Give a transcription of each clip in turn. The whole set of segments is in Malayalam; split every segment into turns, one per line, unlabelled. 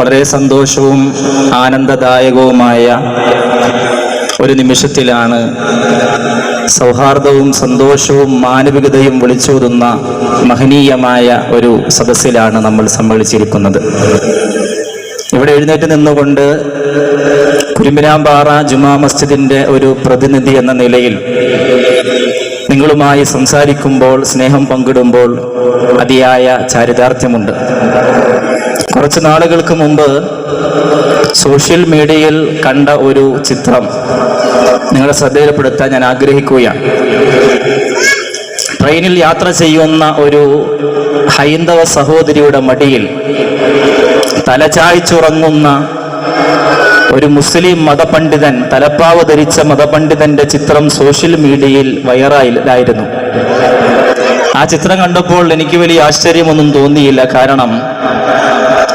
വളരെ സന്തോഷവും ആനന്ദദായകവുമായ ഒരു നിമിഷത്തിലാണ് സൗഹാർദ്ദവും സന്തോഷവും മാനവികതയും വിളിച്ചോതുന്ന മഹനീയമായ ഒരു സദസ്സിലാണ് നമ്മൾ സമ്മേളിച്ചിരിക്കുന്നത്. ഇവിടെ എഴുന്നേറ്റ് നിന്നുകൊണ്ട് കുരുമിനാമ്പാറ ജുമാ മസ്ജിദിന്റെ ഒരു പ്രതിനിധി എന്ന നിലയിൽ നിങ്ങളുമായി സംസാരിക്കുമ്പോൾ സ്നേഹം പങ്കിടുമ്പോൾ അതിയായ ചാരിതാർത്ഥ്യമുണ്ട്. കുറച്ച് നാളുകൾക്ക് മുമ്പ് സോഷ്യൽ മീഡിയയിൽ കണ്ട ഒരു ചിത്രം നിങ്ങളെ ശ്രദ്ധയിൽപ്പെടുത്താൻ ഞാൻ ആഗ്രഹിക്കുകയാണ്. ട്രെയിനിൽ യാത്ര ചെയ്യുന്ന ഒരു ഹൈന്ദവ സഹോദരിയുടെ മടിയിൽ തലചായ്ച്ചുറങ്ങുന്ന ഒരു മുസ്ലിം മതപണ്ഡിതൻ തലപ്പാവ് ധരിച്ച മതപണ്ഡിതന്റെ ചിത്രം സോഷ്യൽ മീഡിയയിൽ വൈറലായിരുന്നു. ആ ചിത്രം കണ്ടപ്പോൾ എനിക്ക് വലിയ ആശ്ചര്യമൊന്നും തോന്നിയില്ല. കാരണം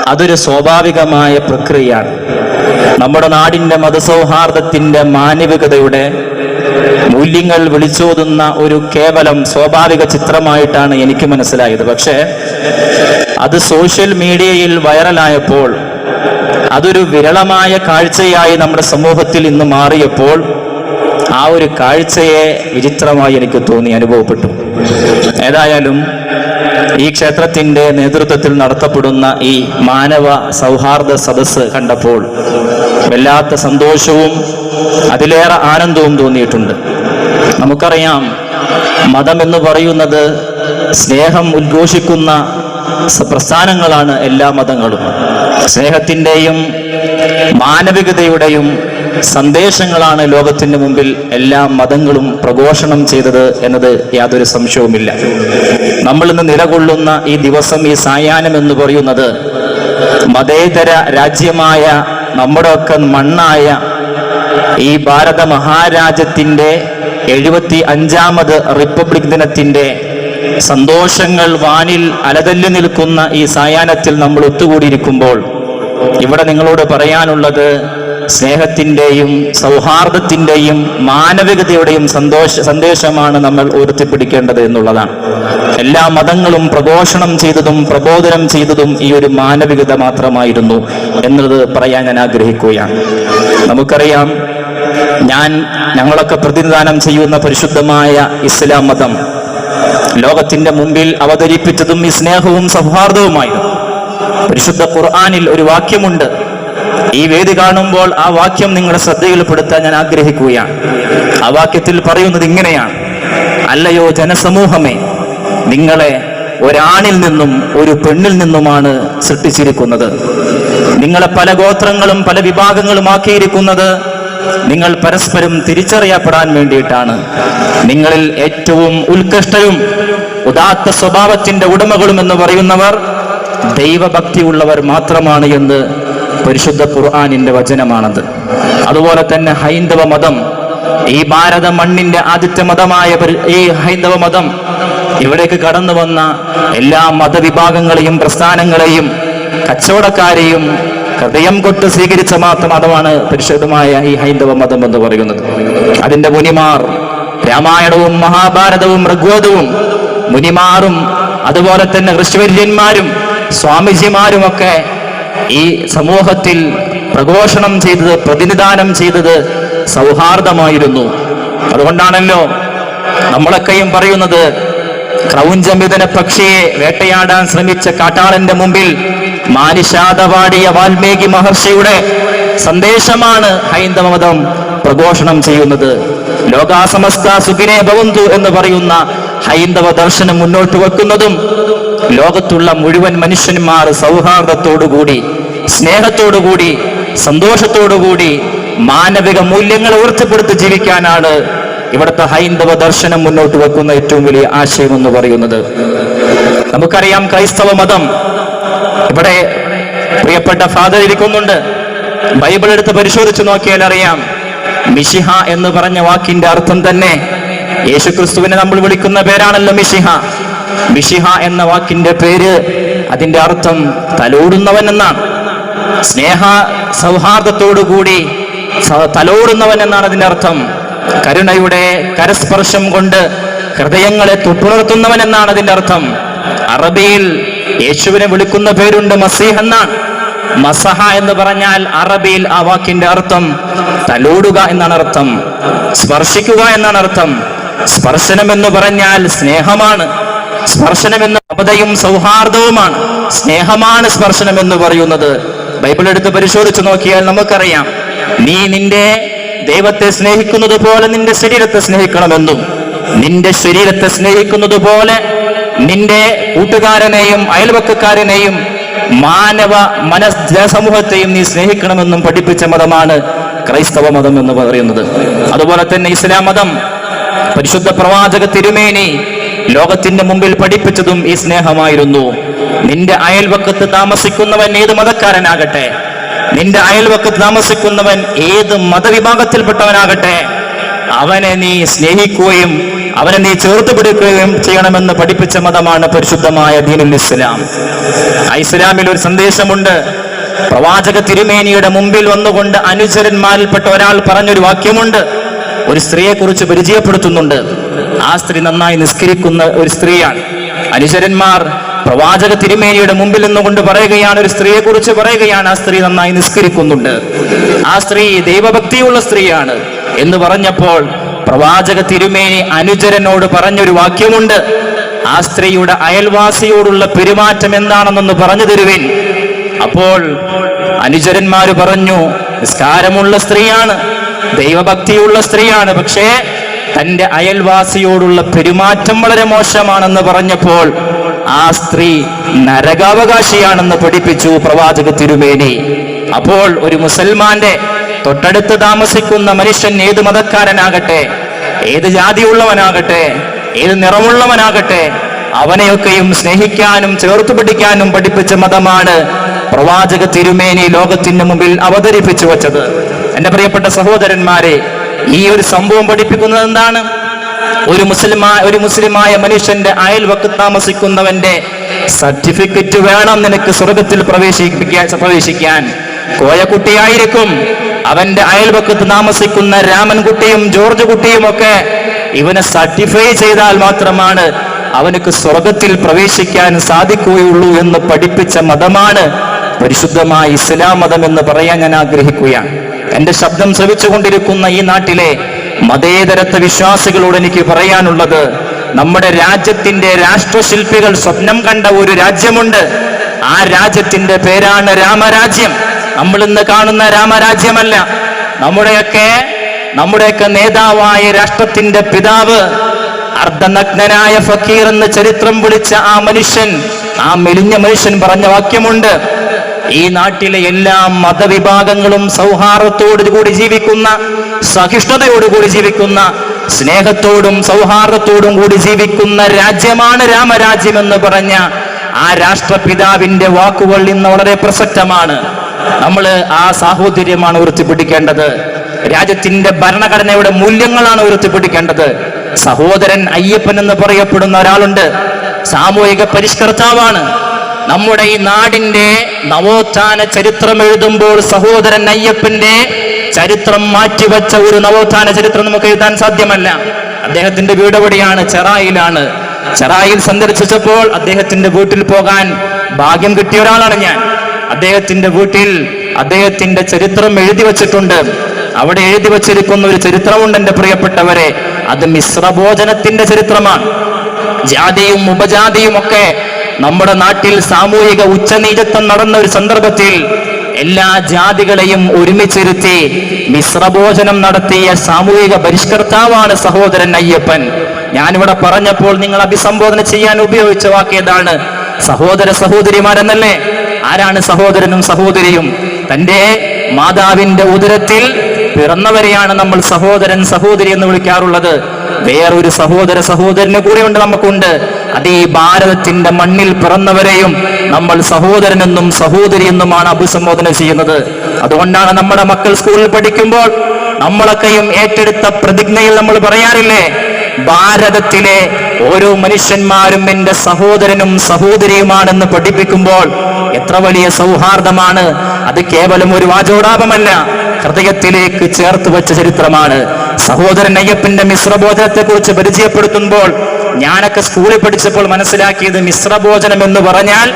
അതൊരു സ്വാഭാവികമായ പ്രക്രിയയാണ്. നമ്മുടെ നാടിന്റെ മതസൗഹാർദ്ദത്തിന്റെ മാനവികതയുടെ മൂല്യങ്ങൾ വിളിച്ചോതുന്ന ഒരു കേവലം സ്വാഭാവിക ചിത്രമായിട്ടാണ് എനിക്ക് മനസ്സിലായത്. പക്ഷേ അത് സോഷ്യൽ മീഡിയയിൽ വൈറലായപ്പോൾ അതൊരു വിരളമായ കാഴ്ചയായി നമ്മുടെ സമൂഹത്തിൽ ഇന്ന് മാറിയപ്പോൾ ആ ഒരു കാഴ്ചയെ വിചിത്രമായി എനിക്ക് തോന്നി അനുഭവപ്പെട്ടു. ഏതായാലും ഈ ക്ഷേത്രത്തിന്റെ നേതൃത്വത്തിൽ നടത്തപ്പെടുന്ന ഈ മാനവ സൗഹാർദ്ദ സദസ്സ് കണ്ടപ്പോൾ വല്ലാത്ത സന്തോഷവും അതിലേറെ ആനന്ദവും തോന്നിയിട്ടുണ്ട്. നമുക്കറിയാം മതം എന്ന് പറയുന്നത് സ്നേഹം ഉദ്ഘോഷിക്കുന്ന പ്രസ്ഥാനങ്ങളാണ് എല്ലാ മതങ്ങളും. സ്നേഹത്തിന്റെയും മാനവികതയുടെയും സന്ദേശങ്ങളാണ് ലോകത്തിന് മുമ്പിൽ എല്ലാ മതങ്ങളും പ്രഘോഷണം ചെയ്തത് എന്നത് യാതൊരു സംശയവുമില്ല. നമ്മൾ ഇന്ന് നിലകൊള്ളുന്ന ഈ ദിവസം ഈ സായാഹ്നം എന്ന് പറയുന്നത് മതേതര രാജ്യമായ നമ്മുടെയൊക്കെ മണ്ണായ ഈ ഭാരത മഹാരാജ്യത്തിന്റെ എഴുപത്തി അഞ്ചാമത് റിപ്പബ്ലിക് ദിനത്തിന്റെ സന്തോഷങ്ങൾ വാനിൽ അലതല്ലി നിൽക്കുന്ന ഈ സായാഹ്നത്തിൽ നമ്മൾ ഒത്തുകൂടിയിരിക്കുമ്പോൾ ഇവിടെ നിങ്ങളോട് പറയാനുള്ളത് സ്നേഹത്തിന്റെയും സൗഹാർദ്ദത്തിന്റെയും മാനവികതയുടെയും സന്തോഷ സന്ദേശമാണ് നമ്മൾ ഉയർത്തിപ്പിടിക്കേണ്ടത് എന്നുള്ളതാണ്. എല്ലാ മതങ്ങളും പ്രഘോഷണം ചെയ്തതും പ്രബോധനം ചെയ്തതും ഈ ഒരു മാനവികത മാത്രമായിരുന്നു എന്നത് പറയാൻ ഞാൻ ആഗ്രഹിക്കുകയാണ്. നമുക്കറിയാം ഞാൻ ഞങ്ങളൊക്കെ പ്രതിനിധാനം ചെയ്യുന്ന പരിശുദ്ധമായ ഇസ്ലാം മതം ലോകത്തിന്റെ മുമ്പിൽ അവതരിപ്പിച്ചതും ഈ സ്നേഹവും സൗഹാർദ്ദവുമായിരുന്നു. പരിശുദ്ധ ഖുർആാനിൽ ഒരു വാക്യമുണ്ട് ഈ വേദി കാണുമ്പോൾ ആ വാക്യം നിങ്ങളുടെ ശ്രദ്ധയിൽപ്പെടുത്താൻ ഞാൻ ആഗ്രഹിക്കുകയാണ്. ആ വാക്യത്തിൽ പറയുന്നത് ഇങ്ങനെയാണ്. അല്ലയോ ജനസമൂഹമേ നിങ്ങളെ ഒരാണിൽ നിന്നും ഒരു പെണ്ണിൽ നിന്നുമാണ് സൃഷ്ടിച്ചിരിക്കുന്നത്. നിങ്ങളെ പല ഗോത്രങ്ങളും പല വിഭാഗങ്ങളും ആക്കിയിരിക്കുന്നത് നിങ്ങൾ പരസ്പരം തിരിച്ചറിയപ്പെടാൻ വേണ്ടിയിട്ടാണ്. നിങ്ങളിൽ ഏറ്റവും ഉത്കൃഷ്ടരും ഉദാത്ത സ്വഭാവത്തിന്റെ ഉടമകളും എന്ന് പറയുന്നവർ ദൈവഭക്തിയുള്ളവർ മാത്രമാണ് എന്ന് പരിശുദ്ധ ഖുർആാനിന്റെ വചനമാണത്. അതുപോലെ തന്നെ ഹൈന്ദവ മതം ഈ ഭാരത മണ്ണിന്റെ ആദ്യത്തെ മതമായ ഈ ഹൈന്ദവ മതം ഇവിടേക്ക് കടന്നു വന്ന എല്ലാ മതവിഭാഗങ്ങളെയും പ്രസ്ഥാനങ്ങളെയും കച്ചവടക്കാരെയും ഹൃദയം കൊട്ട് സ്വീകരിച്ച മാത്രം മതമാണ് പരിശുദ്ധമായ ഈ ഹൈന്ദവ മതം എന്ന് പറയുന്നത്. അതിന്റെ മുനിമാർ രാമായണവും മഹാഭാരതവും ഋഗ്വേദവും മുനിമാറും അതുപോലെ തന്നെ ഋഷിവര്യന്മാരും സ്വാമിജിമാരുമൊക്കെ ഈ സമൂഹത്തിൽ പ്രഘോഷണം ചെയ്തത് പ്രതിനിധാനം ചെയ്തത് സൗഹാർദ്ദമായിരുന്നു. അതുകൊണ്ടാണല്ലോ നമ്മളൊക്കെയും പറയുന്നത് ക്രൗഞ്ചമിതന പക്ഷിയെ വേട്ടയാടാൻ ശ്രമിച്ച കാട്ടാളന്റെ മുമ്പിൽ മാനിഷാദവാടിയ വാൽമീകി മഹർഷിയുടെ സന്ദേശമാണ് ഹൈന്ദവ മതം പ്രഘോഷണം ചെയ്യുന്നത്. ലോകാസമസ്ത സുഖിനെ ഭവന്തു എന്ന് പറയുന്ന ഹൈന്ദവ ദർശനം മുന്നോട്ട് വെക്കുന്നതും ലോകത്തുള്ള മുഴുവൻ മനുഷ്യന്മാർ സൗഹാർദ്ദത്തോടുകൂടി സ്നേഹത്തോടുകൂടി സന്തോഷത്തോടുകൂടി മാനവിക മൂല്യങ്ങൾ ഉയർത്തിപ്പെടുത്തി ജീവിക്കാനാണ് ഇവിടുത്തെ ഹൈന്ദവ ദർശനം മുന്നോട്ട് വെക്കുന്ന ഏറ്റവും വലിയ ആശയം എന്ന് പറയുന്നത്. നമുക്കറിയാം ക്രൈസ്തവ മതം ഇവിടെ പ്രിയപ്പെട്ട ഫാദർ ഇരിക്കുന്നുണ്ട്. ബൈബിൾ എടുത്ത് പരിശോധിച്ച് നോക്കിയാൽ അറിയാം മിഷിഹ എന്ന് പറഞ്ഞ വാക്കിന്റെ അർത്ഥം തന്നെ യേശു ക്രിസ്തുവിനെ നമ്മൾ വിളിക്കുന്ന പേരാണല്ലോ മിഷിഹ മിഷിഹ എന്ന വാക്കിന്റെ പേര് അതിന്റെ അർത്ഥം തലോടുന്നവൻ എന്നാണ് സ്നേഹ സൗഹാർദ്ദത്തോടുകൂടി കൂടി തലോടുന്നവൻ എന്നാണ് അതിന്റെ അർത്ഥം. കരുണയുടെ കരസ്പർശം കൊണ്ട് ഹൃദയങ്ങളെ തൊട്ടുണർത്തുന്നവൻ എന്നാണ് അതിന്റെ അർത്ഥം. അറബിയിൽ യേശുവിനെ വിളിക്കുന്ന പേരുണ്ട് മസീഹ് എന്നാണ്. മസഹ എന്ന് പറഞ്ഞാൽ അറബിയിൽ ആ വാക്കിന്റെ അർത്ഥം തലോടുക എന്നാണ് അർത്ഥം സ്പർശിക്കുക എന്നാണ് അർത്ഥം. സ്പർശനം എന്ന് പറഞ്ഞാൽ സ്നേഹമാണ്. സ്പർശനം എന്ന അബദയും സൗഹാർദ്ദവുമാണ്. സ്നേഹമാണ് സ്പർശനം എന്ന് പറയുന്നത്. ബൈബിൾ എടുത്ത് പരിശോധിച്ചു നോക്കിയാൽ നമുക്കറിയാം നീ നിന്റെ ദൈവത്തെ സ്നേഹിക്കുന്നത് പോലെ നിന്റെ ശരീരത്തെ സ്നേഹിക്കണമെന്നും നിന്റെ ശരീരത്തെ സ്നേഹിക്കുന്നത് പോലെ നിന്റെ കൂട്ടുകാരനെയും അയൽവക്കക്കാരനെയും മാനവ മനസ് ജനസമൂഹത്തെയും നീ സ്നേഹിക്കണമെന്നും പഠിപ്പിച്ച മതമാണ് ക്രൈസ്തവ മതം എന്ന് പറയുന്നത്. അതുപോലെ തന്നെ ഇസ്ലാം മതം പരിശുദ്ധ പ്രവാചക തിരുമേനി ലോകത്തിന്റെ മുമ്പിൽ പഠിപ്പിച്ചതും ഈ സ്നേഹമായിരുന്നു. നിന്റെ അയൽവക്കത്ത് താമസിക്കുന്നവൻ ഏത് മതക്കാരനാകട്ടെ? നിന്റെ അയൽവക്കത്ത് താമസിക്കുന്നവൻ ഏത് മതവിഭാഗത്തിൽപ്പെട്ടവനാകട്ടെ? അവനെ നീ സ്നേഹിക്കുകയും അവനെ നീ ചേർത്ത് പിടിക്കുകയും ചെയ്യണമെന്ന് പഠിപ്പിച്ച മതമാണ് പരിശുദ്ധമായ ദീനുൽ ഇസ്ലാം. ആ ഇസ്ലാമിൽ ഒരു സന്ദേശമുണ്ട്. പ്രവാചക തിരുമേനിയുടെ മുമ്പിൽ വന്നുകൊണ്ട് അനുചരന്മാരിൽപ്പെട്ട ഒരാൾ പറഞ്ഞൊരു വാക്യമുണ്ട്. ഒരു സ്ത്രീയെ കുറിച്ച് പരിചയപ്പെടുത്തുന്നുണ്ട്. ആ സ്ത്രീ നന്നായി നിസ്കരിക്കുന്ന ഒരു സ്ത്രീയാണ്. അനുചരന്മാർ പ്രവാചക തിരുമേനിയുടെ മുമ്പിൽ നിന്നുകൊണ്ട് പറയുകയാണ് ഒരു സ്ത്രീയെ കുറിച്ച് പറയുകയാണ് ആ സ്ത്രീ നന്നായി നിസ്കരിക്കുന്നുണ്ട്. ആ സ്ത്രീ ദൈവഭക്തിയുള്ള സ്ത്രീയാണ്. എന്ന് പറഞ്ഞപ്പോൾ പ്രവാചക തിരുമേനി അനുചരനോട് പറഞ്ഞൊരു വാക്യമുണ്ട്. ആ സ്ത്രീയുടെ അയൽവാസിയോടുള്ള പെരുമാറ്റം എന്താണെന്നൊന്ന് പറഞ്ഞു തരുവിൻ. അപ്പോൾ അനുചരന്മാര് പറഞ്ഞു നിസ്കാരമുള്ള സ്ത്രീയാണ് ദൈവഭക്തിയുള്ള സ്ത്രീയാണ് പക്ഷേ തന്റെ അയൽവാസിയോടുള്ള പെരുമാറ്റം വളരെ മോശമാണെന്ന് പറഞ്ഞപ്പോൾ ആ സ്ത്രീ നരകാവകാശിയാണെന്ന് പഠിപ്പിച്ചു പ്രവാചക തിരുമേനി. അപ്പോൾ ഒരു മുസൽമാന്റെ തൊട്ടടുത്ത് താമസിക്കുന്ന മനുഷ്യൻ ഏത് മതക്കാരനാകട്ടെ ഏത് ജാതിയുള്ളവനാകട്ടെ ഏത് നിറമുള്ളവനാകട്ടെ അവനെയൊക്കെയും സ്നേഹിക്കാനും ചേർത്ത് പിടിക്കാനും പഠിപ്പിച്ച മതമാണ് പ്രവാചക തിരുമേനി ലോകത്തിന് മുമ്പിൽ അവതരിപ്പിച്ചു വച്ചത്. എന്റെ പ്രിയപ്പെട്ട സഹോദരന്മാരെ ഈ ഒരു സംഭവം പഠിപ്പിക്കുന്നത് എന്താണ്? ഒരു മുസ്ലിമാ ഒരു മുസ്ലിമായ മനുഷ്യന്റെ അയൽവക്ക് താമസിക്കുന്നവന്റെ സർട്ടിഫിക്കറ്റ് വേണം നിനക്ക് സ്വർഗത്തിൽ പ്രവേശിപ്പിക്കാൻ പ്രവേശിക്കാൻ. കോയക്കുട്ടിയായിരിക്കും അവന്റെ അയൽപക്കത്ത് താമസിക്കുന്ന രാമൻകുട്ടിയും ജോർജ് കുട്ടിയും ഒക്കെ ഇവനെ സർട്ടിഫൈ ചെയ്താൽ മാത്രമാണ് അവനക്ക് സ്വർഗത്തിൽ പ്രവേശിക്കാൻ സാധിക്കുകയുള്ളൂ എന്ന് പഠിപ്പിച്ച മതമാണ് പരിശുദ്ധമായ ഇസ്ലാം മതം എന്ന് പറയാൻ ഞാൻ ആഗ്രഹിക്കുകയാണ്. എന്റെ ശബ്ദം ശ്രവിച്ചുകൊണ്ടിരിക്കുന്ന ഈ നാട്ടിലെ മതേതരത്വ വിശ്വാസികളോട് എനിക്ക് പറയാനുള്ളത് നമ്മുടെ രാജ്യത്തിന്റെ രാഷ്ട്രശില്പികൾ സ്വപ്നം കണ്ട ഒരു രാജ്യമുണ്ട്. ആ രാജ്യത്തിന്റെ പേരാണ് രാമരാജ്യം. നമ്മൾ ഇന്ന് കാണുന്ന രാമരാജ്യമല്ല. നമ്മുടെയൊക്കെ നമ്മുടെയൊക്കെ നേതാവായ രാഷ്ട്രത്തിന്റെ പിതാവ് അർദ്ധനഗ്നനായ ഫക്കീർ എന്ന് ചരിത്രം വിളിച്ച ആ മനുഷ്യൻ ആ മെലിഞ്ഞ മനുഷ്യൻ പറഞ്ഞ വാക്യമുണ്ട്. ഈ നാട്ടിലെ എല്ലാ മതവിഭാഗങ്ങളും സൗഹാർദ്ദത്തോടു കൂടി ജീവിക്കുന്ന സഹിഷ്ണുതയോടുകൂടി ജീവിക്കുന്ന സ്നേഹത്തോടും സൗഹാർദ്ദത്തോടും കൂടി ജീവിക്കുന്ന രാജ്യമാണ് രാമരാജ്യം എന്ന് പറഞ്ഞ ആ രാഷ്ട്രപിതാവിന്റെ വാക്കുകൾ ഇന്ന് വളരെ പ്രസക്തമാണ്. നമ്മൾ ആ സാഹോദര്യമാണ് ഉയർത്തിപ്പിടിക്കേണ്ടത്. രാജ്യത്തിന്റെ ഭരണഘടനയുടെ മൂല്യങ്ങളാണ് ഉയർത്തിപ്പിടിക്കേണ്ടത്. സഹോദരൻ അയ്യപ്പൻ എന്ന് പറയപ്പെടുന്ന ഒരാളുണ്ട്. സാമൂഹിക പരിഷ്കർത്താവാണ്. നമ്മുടെ ഈ നാടിന്റെ നവോത്ഥാന ചരിത്രം എഴുതുമ്പോൾ സഹോദരൻ അയ്യപ്പന്റെ ചരിത്രം മാറ്റിവെച്ച ഒരു നവോത്ഥാന ചരിത്രം നമുക്ക് എഴുതാൻ സാധ്യമല്ല. അദ്ദേഹത്തിന്റെ വീട് എവിടെയാണ്? ചെറായിലാണ്. ചെറായിൽ സന്ദർശിച്ചപ്പോൾ അദ്ദേഹത്തിന്റെ വീട്ടിൽ പോകാൻ ഭാഗ്യം കിട്ടിയ ഒരാളാണ് ഞാൻ. അദ്ദേഹത്തിന്റെ വീട്ടിൽ അദ്ദേഹത്തിന്റെ ചരിത്രം എഴുതി വച്ചിട്ടുണ്ട്. അവിടെ എഴുതി വച്ചിരിക്കുന്ന ഒരു ചരിത്രമുണ്ട് എന്റെ പ്രിയപ്പെട്ടവരെ. അത് മിശ്രഭോജനത്തിന്റെ ചരിത്രമാണ്. ജാതിയും ഉപജാതിയും ഒക്കെ നമ്മുടെ നാട്ടിൽ സാമൂഹിക ഉച്ചനീചത്വം നടന്ന ഒരു സന്ദർഭത്തിൽ എല്ലാ ജാതികളെയും ഒരുമിച്ചിരുത്തി മിശ്രഭോജനം നടത്തിയ സാമൂഹിക പരിഷ്കർത്താവാണ് സഹോദരൻ അയ്യപ്പൻ. ഞാനിവിടെ പറഞ്ഞപ്പോൾ നിങ്ങൾ അഭിസംബോധന ചെയ്യാൻ ഉപയോഗിച്ച വാക്കേതാണ് സഹോദര സഹോദരിമാരെന്നല്ലേ? ആരാണ് സഹോദരനും സഹോദരിയും? തന്റെ മാതാവിന്റെ ഉദരത്തിൽ പിറന്നവരെയാണ് നമ്മൾ സഹോദരൻ സഹോദരി എന്ന് വിളിക്കാറുള്ളത്. വേറൊരു സഹോദര സഹോദരന് കൂടെയുണ്ട് നമുക്കുണ്ട്. അതേ ഭാരതത്തിന്റെ മണ്ണിൽ പിറന്നവരെയും നമ്മൾ സഹോദരനെന്നും സഹോദരിയെന്നുമാണ് അഭിസംബോധന ചെയ്യുന്നത്. അതുകൊണ്ടാണ് നമ്മുടെ മക്കൾ സ്കൂളിൽ പഠിക്കുമ്പോൾ നമ്മളൊക്കെയും ഏറ്റെടുത്ത പ്രതിജ്ഞയിൽ നമ്മൾ പറയാറില്ലേ ഭാരതത്തിലെ ഓരോ മനുഷ്യന്മാരും എന്റെ സഹോദരനും സഹോദരിയുമാണെന്ന് പഠിപ്പിക്കുമ്പോൾ എത്ര വലിയ സൗഹാർദ്ദമാണ്. അത് കേവലം ഒരു വാചോടാപമല്ല. ഹൃദയത്തിലേക്ക് ചേർത്ത് വെച്ച ചരിത്രമാണ്. സഹോദരൻ അയ്യപ്പന്റെ മിശ്രഭോജനത്തെ കുറിച്ച് പരിചയപ്പെടുത്തുമ്പോൾ ഞാനൊക്കെ സ്കൂളിൽ പഠിച്ചപ്പോൾ മനസ്സിലാക്കിയത് മിശ്രഭോജനം എന്ന് പറഞ്ഞാൽ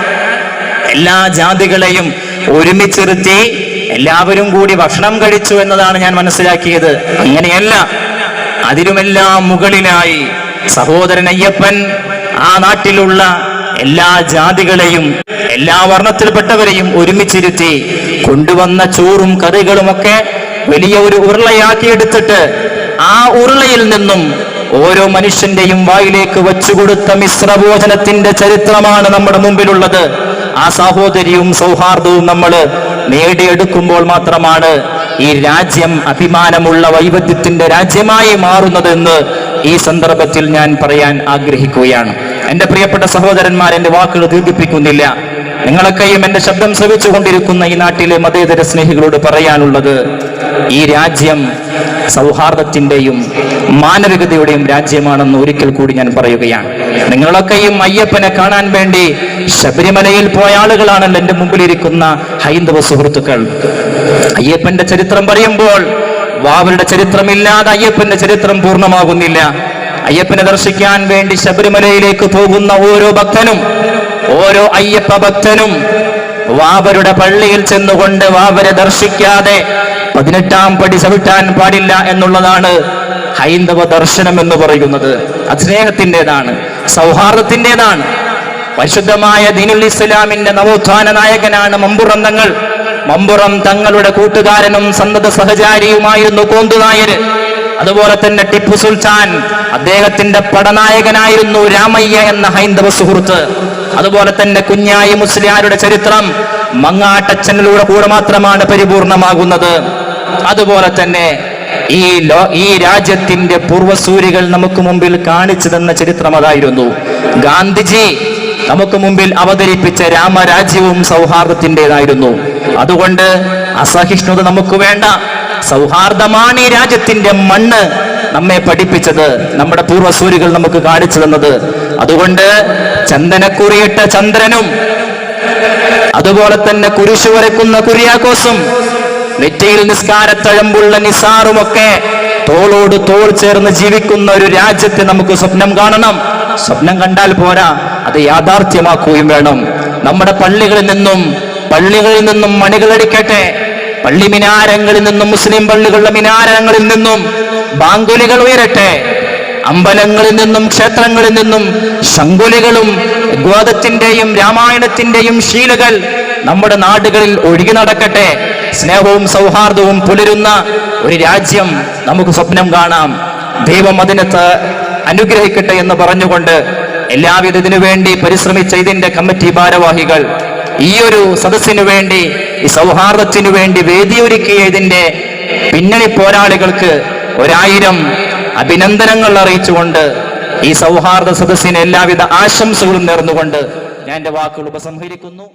എല്ലാ ജാതികളെയും ഒരുമിച്ചിരുത്തി എല്ലാവരും കൂടി ഭക്ഷണം കഴിച്ചു എന്നതാണ് ഞാൻ മനസ്സിലാക്കിയത്. അങ്ങനെയല്ല. അതിലുമെല്ലാം മുകളിലായി സഹോദരൻ അയ്യപ്പൻ ആ നാട്ടിലുള്ള എല്ലാ ജാതികളെയും എല്ലാ വർണത്തിൽപ്പെട്ടവരെയും ഒരുമിച്ചിരുത്തി കൊണ്ടുവന്ന ചോറും കറികളുമൊക്കെ വലിയ ഒരു ഉരുളയാക്കി എടുത്തിട്ട് ആ ഉരുളയിൽ നിന്നും ഓരോ മനുഷ്യന്റെയും വായിലേക്ക് വച്ചുകൊടുത്ത മിശ്രഭോജനത്തിന്റെ ചരിത്രമാണ് നമ്മുടെ മുമ്പിലുള്ളത്. ആ സാഹോദര്യവും സൗഹാർദ്ദവും നമ്മൾ നേടിയെടുക്കുമ്പോൾ മാത്രമാണ് ഈ രാജ്യം അഭിമാനമുള്ള വൈവിധ്യത്തിന്റെ രാജ്യമായി മാറുന്നതെന്ന് ഈ സന്ദർഭത്തിൽ ഞാൻ പറയാൻ ആഗ്രഹിക്കുകയാണ്. എന്റെ പ്രിയപ്പെട്ട സഹോദരന്മാർ എന്റെ വാക്കുകൾ ദീർഘിപ്പിക്കുന്നില്ല. നിങ്ങളൊക്കെയും എന്റെ ശബ്ദം ശ്രവിച്ചുകൊണ്ടിരിക്കുന്ന ഈ നാട്ടിലെ മതേതര സ്നേഹികളോട് പറയാനുള്ളത് ഈ രാജ്യം സൗഹാർദ്ദത്തിന്റെയും മാനവികതയുടെയും രാജ്യമാണെന്ന് ഒരിക്കൽ കൂടി ഞാൻ പറയുകയാണ്. നിങ്ങളൊക്കെയും അയ്യപ്പനെ കാണാൻ വേണ്ടി ശബരിമലയിൽ പോയ ആളുകളാണല്ലോ എന്റെ മുമ്പിലിരിക്കുന്ന ഹൈന്ദവ സുഹൃത്തുക്കൾ. അയ്യപ്പന്റെ ചരിത്രം പറയുമ്പോൾ വാവരുടെ ചരിത്രമില്ലാതെ അയ്യപ്പന്റെ ചരിത്രം പൂർണമാകുന്നില്ല. അയ്യപ്പനെ ദർശിക്കാൻ വേണ്ടി ശബരിമലയിലേക്ക് പോകുന്ന ഓരോ ഭക്തനും ഓരോ അയ്യപ്പ ഭക്തനും വാവരുടെ പള്ളിയിൽ ചെന്നുകൊണ്ട് വാവരെ ദർശിക്കാതെ പതിനെട്ടാം പടി ചവിട്ടാൻ പാടില്ല എന്നുള്ളതാണ് ഹൈന്ദവ ദർശനം എന്ന് പറയുന്നത്. അസ്നേഹത്തിന്റെതാണ് സ്നേഹത്തിന്റെതാണ് സൗഹാർദ്ദത്തിന്റെതാണ്. പരിശുദ്ധമായ ദിനുൽ ഇസ്ലാമിന്റെ നവോത്ഥാന നായകനാണ് മമ്പുറം തങ്ങൾ. മമ്പുറം തങ്ങളുടെ കൂട്ടുകാരനും സന്നദ്ധ സഹചാരിയുമായിരുന്നു കോന്തു നായര് അതുപോലെ തന്നെ ടിപ്പു സുൽത്താൻ അദ്ദേഹത്തിന്റെ പടനായകനായിരുന്നു രാമയ്യ എന്ന ഹൈന്ദവ സുഹൃത്ത്. അതുപോലെ തന്നെ കുഞ്ഞായി മുസ്ലിയാരുടെ ചരിത്രം മങ്ങാട്ടച്ചനിലൂടെ കൂടെ മാത്രമാണ് പരിപൂർണമാകുന്നത്. അതുപോലെ തന്നെ ഈ ലോ ഈ രാജ്യത്തിന്റെ പൂർവസൂരികൾ നമുക്ക് മുമ്പിൽ കാണിച്ചു തന്ന ചരിത്രം അതായിരുന്നു. ഗാന്ധിജി നമുക്ക് മുമ്പിൽ അവതരിപ്പിച്ച രാമരാജ്യവും സൗഹാർദ്ദത്തിന്റെതായിരുന്നു. അതുകൊണ്ട് അസഹിഷ്ണുത നമുക്ക് വേണ്ട. സൗഹാർദ്ദമാണ് ഈ രാജ്യത്തിന്റെ മണ്ണ്. നമ്മെ പഠിപ്പിച്ചത് നമ്മുടെ പൂർവസൂരികൾ നമുക്ക് കാണിച്ചു തന്നത്. അതുകൊണ്ട് ചന്ദനക്കുറിയിട്ട ചന്ദ്രനും അതുപോലെ തന്നെ കുരിശു വരയ്ക്കുന്ന കുര്യാക്കോസും നെറ്റിയിൽ നിസ്കാരത്തഴമ്പുള്ള നിസാറുമൊക്കെ തോളോട് തോൾ ചേർന്ന് ജീവിക്കുന്ന ഒരു രാജ്യത്തെ നമുക്ക് സ്വപ്നം കാണണം. സ്വപ്നം കണ്ടാൽ പോരാ അത് യാഥാർത്ഥ്യമാക്കുകയും വേണം. നമ്മുടെ പള്ളികളിൽ നിന്നും പള്ളികളിൽ നിന്നും മണികളടിക്കട്ടെ പള്ളി മിനാരങ്ങളിൽ നിന്നും മുസ്ലിം പള്ളികളുടെ മിനാരങ്ങളിൽ നിന്നും ബാങ്കുലികൾ ഉയരട്ടെ. അമ്പലങ്ങളിൽ നിന്നും ക്ഷേത്രങ്ങളിൽ നിന്നും ശങ്കുലികളും ഗോതത്തിന്റെയും രാമായണത്തിന്റെയും ശീലകൾ നമ്മുടെ നാടുകളിൽ ഒഴുകി നടക്കട്ടെ. സ്നേഹവും സൗഹാർദ്ദവും പുലരുന്ന ഒരു രാജ്യം നമുക്ക് സ്വപ്നം കാണാം. ദൈവം അതിനെ അനുഗ്രഹിക്കട്ടെ എന്ന് പറഞ്ഞുകൊണ്ട് എല്ലാവിധ ഇതിനു വേണ്ടി പരിശ്രമിച്ച ഇതിന്റെ കമ്മിറ്റി ഭാരവാഹികൾ ഈ ഒരു സദസ്സിനു വേണ്ടി ഈ സൗഹാർദ്ദത്തിനു വേണ്ടി വേദിയൊരുക്കിയ ഇതിന്റെ പിന്നണി പോരാളികൾക്ക് ഒരായിരം അഭിനന്ദനങ്ങൾ അറിയിച്ചുകൊണ്ട് ഈ സൗഹാർദ്ദ സദസ്സിന് എല്ലാവിധ ആശംസകളും നേർന്നുകൊണ്ട് ഞാൻ എന്റെ വാക്കുകൾ ഉപസംഹരിക്കുന്നു.